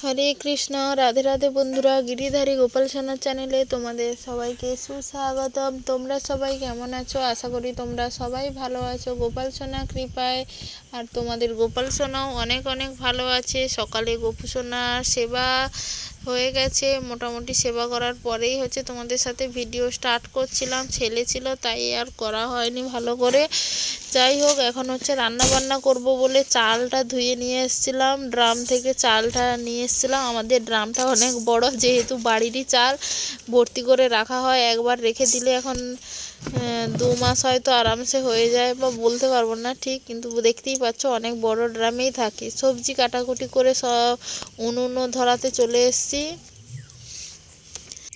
হরে কৃষ্ণ, রাধে রাধে বন্ধুরা, গিরিধারী গোপাল সোনার চ্যানেলে তোমাদের সবাইকে সুস্বাগতম। তোমরা সবাই কেমন আছো? আশা করি তোমরা সবাই ভালো আছো। গোপাল সোনা কৃপায়। আর তোমাদের গোপাল সোনাও অনেক অনেক ভালো আছে। সকালে গোপু সেবা হয়ে গেছে। মোটামুটি সেবা করার পরেই হচ্ছে তোমাদের সাথে ভিডিও স্টার্ট করছিলাম। ছেলে ছিল, তাই আর করা হয়নি ভালো করে। যাই হোক, এখন হচ্ছে রান্না বান্না করব বলে চালটা ধুয়ে নিয়ে এসেছিলাম। ড্রাম থেকে চালটা নিয়ে এসেছিলাম। আমাদের ড্রামটা অনেক বড়, যেহেতু বাড়িরই চাল, ভর্তি করে রাখা হয়। একবার রেখে দিলে এখন দু মাস হয়তো আরামসে হয়ে যায় বা বলতে পারব না ঠিক, কিন্তু দেখতেই পাচ্ছ অনেক বড় ড্রামেই থাকে। সবজি কাটাকুটি করে সব উনুন ধরাতে চলে এসেছি।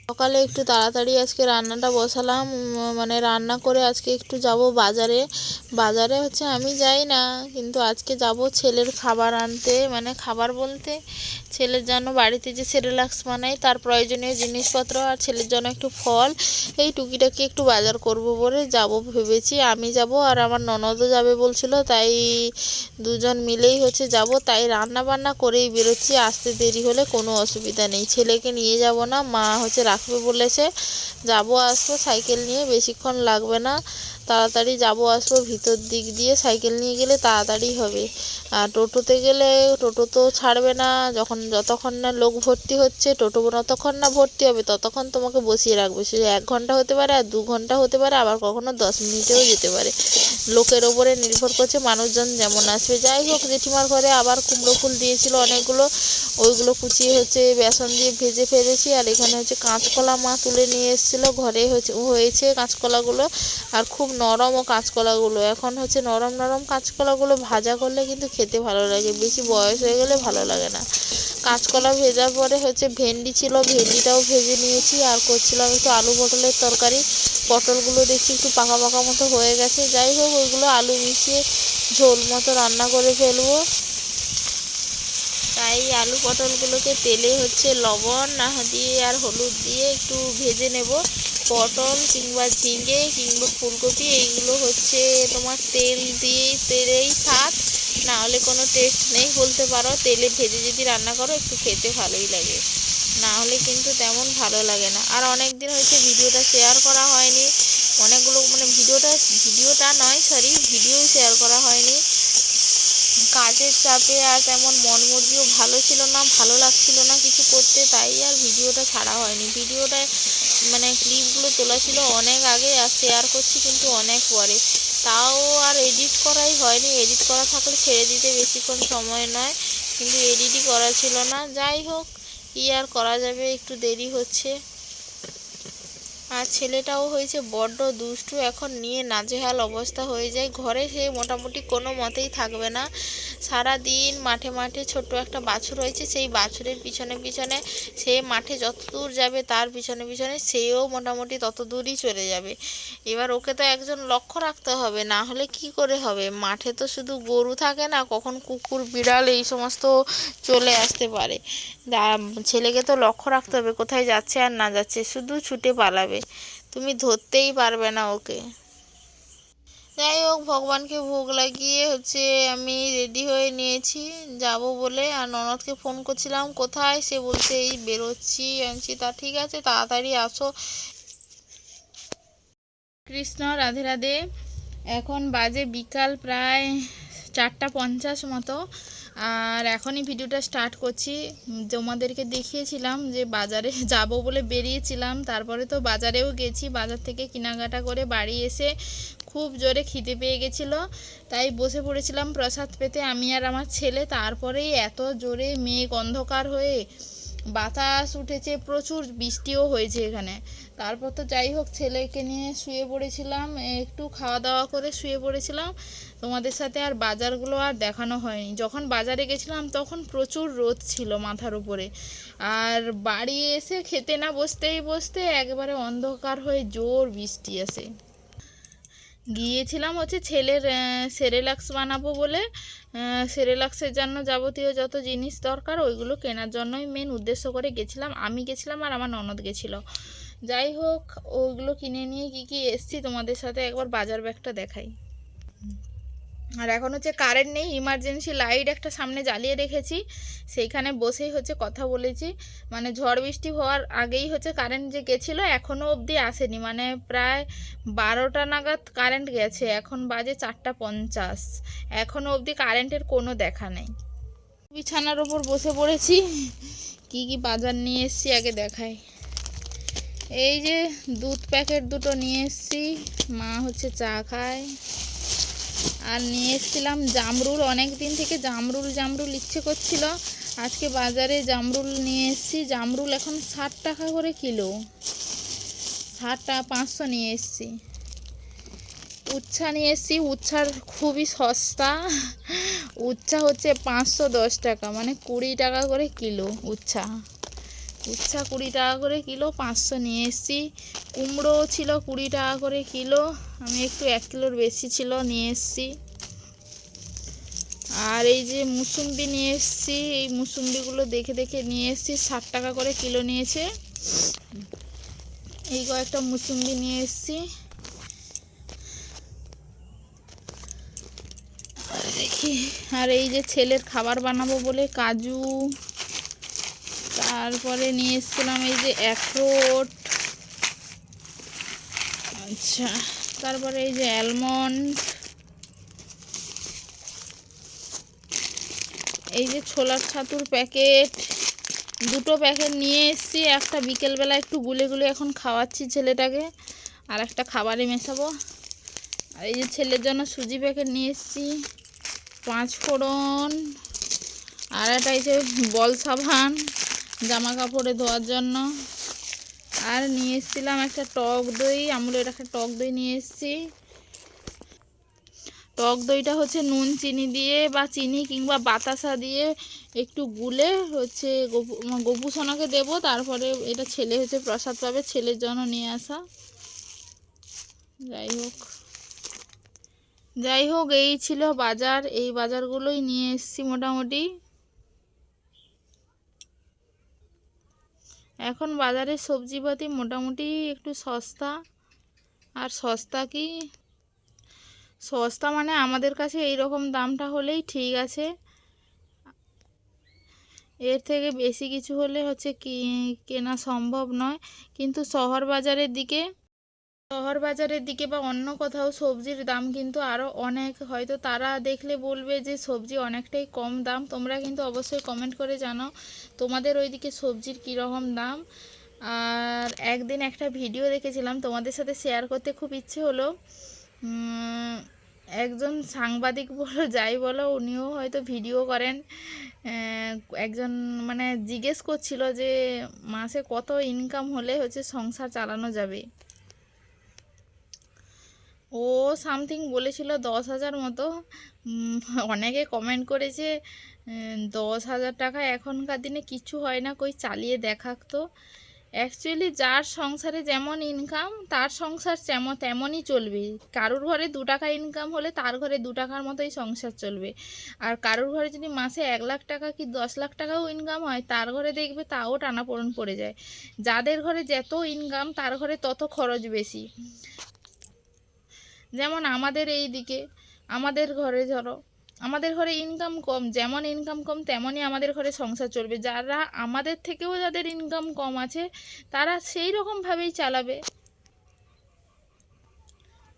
সকালে একটু তাড়াতাড়ি আজকে রান্নাটা বসালাম মানে রান্না করে আজকে একটু যাব বাজারে। বাজারে হচ্ছে আমি যাই না, কিন্তু আজকে যাব ছেলের খাবার আনতে মানে খাবার বলতে ছেলের জন্য বাড়িতে যে সেরেলাক্স বানাই, তার প্রয়োজনীয় জিনিসপত্র আর ছেলের জন্য একটু ফল, এই টুকিটাকি একটু বাজার করব বলে যাব ভেবেছি। আমি যাব আর আমার ননদও যাবে বলছিল, তাই দুজন মিলেই হচ্ছে যাব। তাই রান্না বান্না করেই বেরোচ্ছি, আসতে দেরি হলে কোনো অসুবিধা নেই। ছেলেকে নিয়ে যাব না, মা হচ্ছে রাখবে বলেছে। যাব আসব সাইকেল নিয়ে বেশিক্ষণ লাগবে না। তাড়াতাড়ি যাব, আসব, ভিতর দিক দিয়ে সাইকেল নিয়ে গেলে তাড়াতাড়ি হবে। আর টোটোতে গেলে টোটো তো ছাড়বে না, যখন যতক্ষণ না লোক ভর্তি হচ্ছে, টোটো যতক্ষণ না ভর্তি হবে, ততক্ষণ তোমাকে বসিয়ে রাখবে। সে এক ঘণ্টা হতে পারে আর দু ঘণ্টা হতে পারে, আবার কখনো দশ মিনিটেও যেতে পারে। লোকের ওপরে নির্ভর করছে মানুষজন যেমন আসবে। যাই হোক, জেঠিমার ঘরে আবার কুমড়ো ফুল দিয়েছিল অনেকগুলো, ওইগুলো কুচিয়ে হচ্ছে, বেসন দিয়ে ভেজে ফেলেছি। আর এখানে হচ্ছে কাঁচকলা মা তুলে নিয়ে এসেছিল, ঘরে হচ্ছে, হয়েছে কাঁচকলাগুলো। আর খুব নরম ও কাঁচকলাগুলো। এখন হচ্ছে নরম নরম কাঁচকলাগুলো ভাজা করলে কিন্তু খেতে ভালো লাগে। বেশি বয়স হয়ে গেলে ভালো লাগে না। কাঁচকলা ভেজার পরে হচ্ছে ভেন্ডি ছিল, ভেন্ডিটাও ভেজে নিয়েছি। আর করছিলাম একটু আলু পটলের তরকারি। পটলগুলো দেখছি একটু পাকা পাকা মতো হয়ে গেছে। যাই হোক, ওইগুলো আলু মিশিয়ে ঝোল মতো রান্না করে ফেলব। তাই আলু পটলগুলোকে তেলে হচ্ছে লবণ দিয়ে আর হলুদ দিয়ে একটু ভেজে নেব। পটল কিংবা ঝিঙে কিংবা ফুলকপি, এইগুলো হচ্ছে তোমার তেল দিয়ে তেলেই স্বাদ না হলে কোনো টেস্ট নেই বলতে পারো। তেলে ভেজে যদি রান্না করো, একটু খেতে ভালোই লাগে। না হলে কিন্তু তেমন ভালো লাগে না। আর অনেক দিন হয়েছে ভিডিওটা শেয়ার করা হয়নি। অনেকগুলো মানে ভিডিওটা ভিডিওটা নয় সরি ভিডিও শেয়ার করা হয়নি। কাজের চাপে আর তেমন মন মর্জিও ভালো ছিল না, ভালো লাগছিল না কিছু করতে, তাই আর ভিডিওটা ছাড়া হয়নি। ভিডিওটা মানে ক্লিপগুলো তোলা ছিল অনেক আগে আর শেয়ার করছি কিন্তু অনেক পরে। তাও আর এডিট করাই হয়নি। এডিট করা থাকলে ছেড়ে দিতে বেশিক্ষণ সময় নয়, কিন্তু এডিটই করা ছিল না। যাই হোক, কি আর করা যাবে? একটু দেরি হচ্ছে। আর ছেলেটাও হয়েছে বড্ড দুষ্টু। এখন নিয়ে নাজেহাল অবস্থা হয়ে যায়। ঘরে সে মোটামুটি কোনো মতেই থাকবে না। সারা দিন মাঠে মাঠে ছোট্ট একটা বাছুর হয়েছে। সেই বাছুরের পিছনে পিছনে সে মাঠে যত দূর যাবে তার পিছনে পিছনে সেও মোটামুটি তত দূরই চলে যাবে। এবার ওকে তো একজন লক্ষ্য রাখতে হবে। না হলে কি করে হবে? মাঠে তো শুধু গরু থাকে না, কখন কুকুর, বিড়াল এই সমস্ত চলে আসতে পারে। ছেলেকে তো লক্ষ্য রাখতে হবে, কোথায় যাচ্ছে আর না যাচ্ছে। শুধু ছুটে পালাবে। তুমি ধরতেই পারবে না ওকে। যাই হোক, ভগবানকে ভোগ লাগিয়ে হচ্ছে আমি রেডি হয়ে নিয়েছি, যাব বলে। আর ননদকে ফোন করছিলাম, কোথায়? সে বলছে, এই বেরোচ্ছি, আনছি। তা ঠিক আছে, তাড়াতাড়ি আসো। কৃষ্ণ, রাধে রাধে। এখন বাজে বিকাল প্রায় চারটা পঞ্চাশ মতো। আর এখনই ভিডিওটা স্টার্ট করছি। তোমাদেরকে দেখিয়েছিলাম যে বাজারে যাব বলে বেরিয়েছিলাম। তারপরে তো বাজারেও গেছি, বাজার থেকে কেনাকাটা করে বাড়ি এসে খুব জোরে খিদে পেয়ে গেছিল। তাই বসে পড়েছিলাম প্রসাদ পেতে আমি আর আমার ছেলে। তারপরেই এত জোরে মেঘ অন্ধকার হয়ে বাতাস উঠেছে, প্রচুর বৃষ্টিও হয়েছে এখানে। তারপর তো যাই হোক, ছেলেকে নিয়ে শুয়ে পড়েছিলাম, একটু খাওয়া দাওয়া করে শুয়ে পড়েছিলাম। তোমাদের সাথে আর বাজারগুলো আর দেখানো হয়নি। যখন বাজারে গেছিলাম তখন প্রচুর রোদ ছিল মাথার উপরে। আর বাড়ি এসে খেতে না বসতেই বসতে একবারে অন্ধকার হয়ে জোর বৃষ্টি আসে। গিয়েছিলাম হচ্ছে ছেলের সেরেলাক্স বানাবো বলে। সেরেলাক্সের জন্য যাবতীয় যত জিনিস দরকার ওইগুলো কেনার জন্যই মেন উদ্দেশ্য করে গেছিলাম। আমি গেছিলাম আর আমার ননদ গেছিল। যাই হোক, ওগুলো কিনে নিয়ে কি কি এসছি তোমাদের সাথে একবার বাজার ব্যাগটা দেখাই। আর এখন হচ্ছে কারেন্ট নেই ইমার্জেন্সি লাইট একটা সামনে জ্বালিয়ে রেখেছি। সেইখানে বসেই হচ্ছে কথা বলেছি। মানে ঝড় বৃষ্টি হওয়ার আগেই হচ্ছে কারেন্ট যে গেছিল এখনও অবধি আসেনি। মানে প্রায় বারোটা নাগাদ কারেন্ট গেছে। এখন বাজে চারটা পঞ্চাশ। এখনও অবধি কারেন্টের কোনো দেখা নেই। বিছানার ওপর বসে পড়েছি। কি কি বাজার নিয়ে এসছি আগে দেখাই। এই যে দুধ প্যাকেট দুটো নিয়ে এসছি। মা হচ্ছে চা খায়। আর নিয়ে এসেছিলাম জামরুল। অনেক দিন থেকে জামরুল জামরুল ইচ্ছে করছিল। আজকে বাজারে জামরুল নিয়ে এসেছি। জামরুল এখন ষাট টাকা করে কিলো। ষাট টাকা, পাঁচশো নিয়ে এসেছি। উচ্ছা নিয়ে এসেছি। উচ্ছার খুবই সস্তা। উচ্ছা হচ্ছে পাঁচশো দশ টাকা মানে কুড়ি টাকা করে কিলো উচ্ছা। উচ্ছা কুড়ি টাকা করে কিলো, পাঁচশো নিয়ে এসেছি। কুমড়ো ছিল কুড়ি টাকা করে কিলো, আমি একটু এক কিলোর বেশি ছিল, নিয়ে এসেছি। আর এই যে মুসুম্বি নিয়ে এসেছি, এই মুসুম্বিগুলো দেখে দেখে নিয়ে এসেছি, ষাট টাকা করে কিলো নিয়েছে। এই কয়েকটা মুসুম্বি নিয়ে এসেছি। আর এই যে ছেলের খাবার বানাবো বলে কাজু তারপরে নিয়ে এসেছিলাম এই যে অ্যাক্রোট আচ্ছা তারপরে এই যে অ্যালমন্ড। এই যে ছোলার ছাতুর প্যাকেট। দুটো প্যাকেট নিয়ে এসেছি, একটা বিকেলবেলা একটু গুলে গুলে এখন খাওয়াচ্ছি ছেলেটাকে, আর একটা খাবারে মেশাবো। আর এই যে ছেলের জন্য সুজি প্যাকেট নিয়ে এসেছি, পাঁচ ফোড়ন, আর একটা এই যে বল সাবান। জামা কাপড়ে ধোয়ার জন্য। আর নিয়ে এসেছিলাম একটা টক দই। আমুলের একটা টক দই নিয়ে এসেছি। টক দইটা হচ্ছে নুন, চিনি দিয়ে বা চিনি কিংবা বাতাসা দিয়ে একটু গুলে হচ্ছে গপু সোনাকে দেবো। তারপরে এটা ছেলে হচ্ছে প্রসাদ পাবে, ছেলের জন্য নিয়ে আসা। যাই হোক। যাই হোক, এই ছিল বাজার। এই বাজারগুলোই নিয়ে এসেছি মোটামুটি। এখন বাজারে সবজিপাতি মোটামুটি একটু সস্তা। আর সস্তা কি? সস্তা মানে আমাদের কাছে এই রকম দামটা হলেই ঠিক আছে। এর থেকে বেশি কিছু হলে হচ্ছে কেনা সম্ভব নয়। কিন্তু শহর বাজারের দিকে শহর বাজারের দিকে বা অন্য কোথাও সবজির দাম কিন্তু আরও অনেক। হয়তো তারা দেখলে বলবে যে সবজি অনেকটাই কম দাম। তোমরা কিন্তু অবশ্যই কমেন্ট করে জানাও তোমাদের ওইদিকে সবজির কীরকম দাম। আর একদিন একটা ভিডিও দেখেছিলাম, তোমাদের সাথে শেয়ার করতে খুব ইচ্ছে হলো। একজন সাংবাদিক বলো, যাই বলো, উনিও হয়তো ভিডিও করেন। একজন মানে জিজ্ঞেস করছিল যে মাসে কত ইনকাম হলে হচ্ছে সংসার চালানো যাবে। ও সামথিং বলেছিল দশ হাজার মতো। অনেকে কমেন্ট করেছে দশ হাজার টাকা এখনকার দিনে কিছু হয় না, কই চালিয়ে দেখাক তো। অ্যাকচুয়ালি যার সংসারে যেমন ইনকাম তার সংসার যেমন তেমনই চলবে। কারোর ঘরে দু টাকা ইনকাম হলে তার ঘরে দু টাকার মতোই সংসার চলবে। আর কারোর ঘরে যদি মাসে এক লাখ টাকা কি দশ লাখ টাকাও ইনকাম হয়, তার ঘরে দেখবে তাও টানাপোড়ন পড়ে যায়। যাদের ঘরে যত ইনকাম তার ঘরে তত খরচ বেশি। যেমন আমাদের এই দিকে, আমাদের ঘরে ধরো, আমাদের ঘরে ইনকাম কম, যেমন ইনকাম কম, তেমনই আমাদের ঘরে সংসার চলবে। যারা আমাদের থেকেও যাদের ইনকাম কম আছে, তারা সেই রকমভাবেই চালাবে।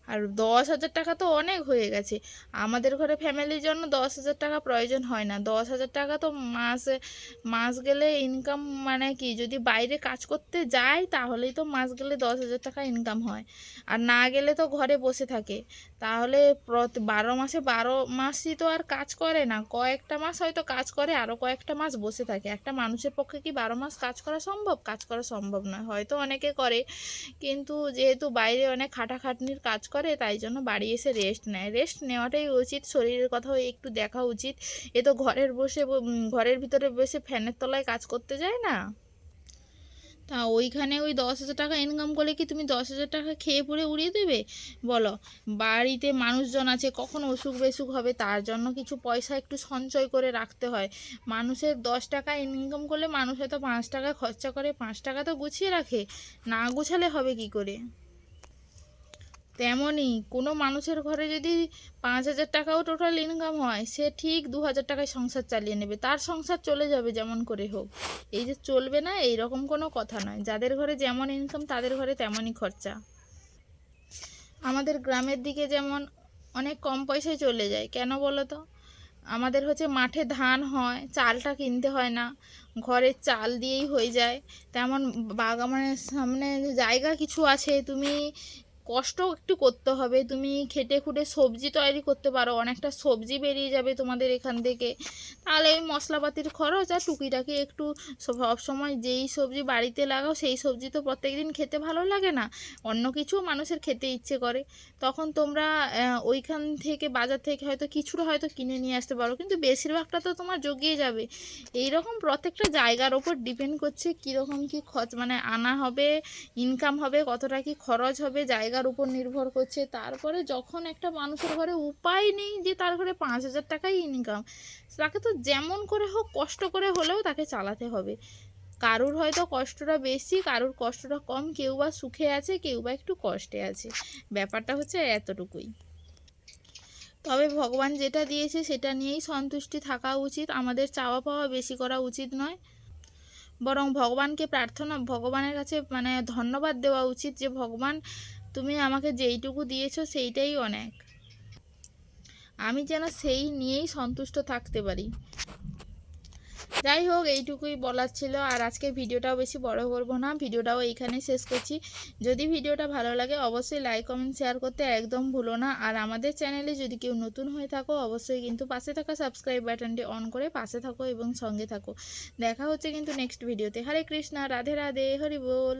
আর দশ হাজার টাকা তো অনেক হয়ে গেছে। আমাদের ঘরে ফ্যামিলির জন্য দশ হাজার টাকা প্রয়োজন হয় না। দশ হাজার টাকা তো মাসে, মাস গেলে ইনকাম মানে কি, যদি বাইরে কাজ করতে যায় তাহলেই তো মাস গেলে দশ হাজার টাকা ইনকাম হয়। আর না গেলে তো ঘরে বসে থাকে। তাহলে বারো মাসে বারো মাসই তো আর কাজ করে না। কয়েকটা মাস হয়তো কাজ করে আরও কয়েকটা মাস বসে থাকে। একটা মানুষের পক্ষে কি বারো মাস কাজ করা সম্ভব? কাজ করা সম্ভব নয়। হয়তো অনেকে করে, কিন্তু যেহেতু বাইরে অনেক খাটাখাটনির কাজ করে, তাই জন্য বাড়ি এসে রেস্ট নেয়। রেস্ট নেওয়াটাই উচিত, শরীরের কথাও একটু দেখা উচিত। এ তো ঘরের বসে ঘরের ভিতরে বসে ফ্যানের তলায় কাজ করতে যায় না? তা ওইখানে ওই দশ হাজার টাকা ইনকাম করলে কি তুমি দশ হাজার টাকা খেয়ে পরে উড়িয়ে দেবে? বলো। বাড়িতে মানুষজন আছে, কখন অসুখ বেসুখ হবে, তার জন্য কিছু পয়সা একটু সঞ্চয় করে রাখতে হয়। মানুষের দশ টাকা ইনকাম করলে মানুষ হয়তো পাঁচ টাকা খরচা করে, পাঁচ টাকা তো গুছিয়ে রাখে। না গুছালে হবে কি করে? তেমনই কোনো মানুষের ঘরে যদি পাঁচ হাজার টাকাও টোটাল ইনকাম হয়, সে ঠিক দু হাজার টাকায় সংসার চালিয়ে নেবে। তার সংসার চলে যাবে যেমন করে হোক। এই যে চলবে না এই রকম কোনো কথা নয়। যাদের ঘরে যেমন ইনকাম তাদের ঘরে তেমনই খরচা। আমাদের গ্রামের দিকে যেমন অনেক কম পয়সায় চলে যায়। কেন বলো তো আমাদের হচ্ছে মাঠে ধান হয়, চালটা কিনতে হয় না। ঘরের চাল দিয়েই হয়ে যায়। তেমন বাগানের সামনে জায়গা কিছু আছে, তুমি কষ্ট একটু করতে হবে। তুমি খেটে খুঁটে সবজি তৈরি করতে পারো, অনেকটা সবজি বেরিয়ে যাবে তোমাদের এখান থেকে। তাহলে ওই মশলাপাতির খরচ আর টুকিটাকি একটু সব সময় যেই সবজি বাড়িতে লাগাও, সেই সবজি তো প্রত্যেক দিন খেতে ভালো লাগে না। অন্য কিছু মানুষের খেতে ইচ্ছে করে। তখন তোমরা ওইখান থেকে, বাজার থেকে হয়তো কিছুটা হয়তো কিনে নিয়ে আসতে পারো, কিন্তু বেশিরভাগটা তো তোমার জগিয়ে যাবে। এই রকম প্রত্যেকটা জায়গার ওপর ডিপেন্ড করছে কীরকম কী খরচ মানে আনা হবে, ইনকাম হবে, কতটা কি খরচ হবে জায়গার উপর নির্ভর করছে। তারপরে যখন একটা মানুষের ঘরে উপায় নেই যে তার ঘরে পাঁচ হাজার টাকাই ইনকাম তাকে তো যেমন করে হোক, কষ্ট করে হলেও তাকে চালাতে হবে। কারুর হয়তো কষ্টটা বেশি, কারুর কষ্টটা কম, কেউ বা সুখে আছে, কেউ বা একটু কষ্টে আছে। ব্যাপারটা হচ্ছে এতটুকুই। তবে ভগবান যেটা দিয়েছে সেটা নিয়েই সন্তুষ্টি থাকা উচিত। আমাদের চাওয়া পাওয়া বেশি করা উচিত নয়। বরং ভগবানকে প্রার্থনা, ভগবানের কাছে মানে ধন্যবাদ দেওয়া উচিত যে ভগবান তুমি আমাকে যেইটুকু দিয়েছ সেইটাই অনেক। আমি যেন সেই নিয়েই সন্তুষ্ট থাকতে পারি। যাই হোক এইটুকুই বলার ছিল। আর আজকে ভিডিওটাও বেশি বড় করব না। ভিডিওটাও এইখানেই শেষ করছি। যদি ভিডিওটা ভালো লাগে, অবশ্যই লাইক, কমেন্ট, শেয়ার করতে একদম ভুলো না। আর আমাদের চ্যানেলে যদি কেউ নতুন হয়ে থাকো, অবশ্যই কিন্তু পাশে থাকা সাবস্ক্রাইব বাটনটি অন করে পাশে থাকো এবং সঙ্গে থাকো। দেখা হচ্ছে কিন্তু নেক্সট ভিডিওতে। হরে কৃষ্ণা, রাধে রাধে, হরি বল।